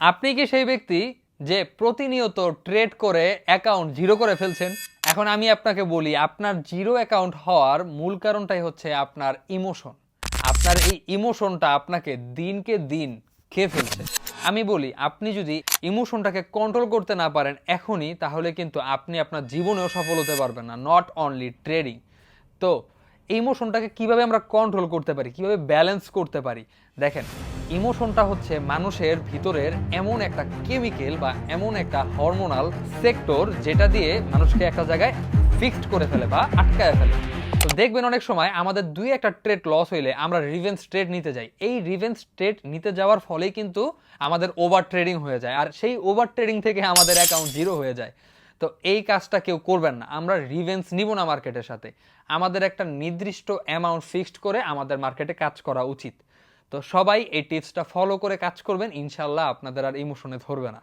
আপনি কি সেই ব্যক্তি যে প্রতিনিয়ত ট্রেড করে অ্যাকাউন্ট জিরো করে ফেলছেন? এখন আমি আপনাকে বলি, আপনার জিরো অ্যাকাউন্ট হওয়ার মূল কারণটাই হচ্ছে আপনার ইমোশন আপনার এই ইমোশনটা আপনাকে দিনকে দিন খেয়ে ফেলছে। আমি বলি, আপনি যদি ইমোশনটাকে কন্ট্রোল করতে না পারেন এখনই, তাহলে কিন্তু আপনি আপনার জীবনেও সফল হতে পারবেন না নট অনলি ট্রেডিং তো ইমোশনটাকে কীভাবে আমরা কন্ট্রোল করতে পারি, কীভাবে ব্যালেন্স করতে পারি? দেখেন ইমোশনটা হচ্ছে মানুষের ভিতরের এমন একটা কেমিক্যাল বা এমন একটা হরমোনাল সেক্টর যেটা দিয়ে মানুষকে একটা জায়গায় ফিক্সড করে ফেলে বা আটকায় ফেলে। তো দেখবেন অনেক সময় আমাদের দুই একটা ট্রেড লস হইলে আমরা রিভেন্স ট্রেড নিতে যাই। এই রিভেন্স ট্রেড নিতে যাওয়ার ফলেই কিন্তু আমাদের ওভার ট্রেডিং হয়ে যায়। আর সেই ওভার ট্রেডিং থেকে আমাদের অ্যাকাউন্ট জিরো হয়ে যায়। তো এই কাজটা কেউ করবেন না। আমরা রিভেন্স নিব না মার্কেটের সাথে। আমাদের একটা নির্দিষ্ট অ্যামাউন্ট ফিক্সড করে আমাদের মার্কেটে কাজ করা উচিত। তো সবাই এই টিপসটা ফলো করে কাজ করবেন। ইনশাল্লাহ আপনাদের আর ইমোশনে ধরবে না।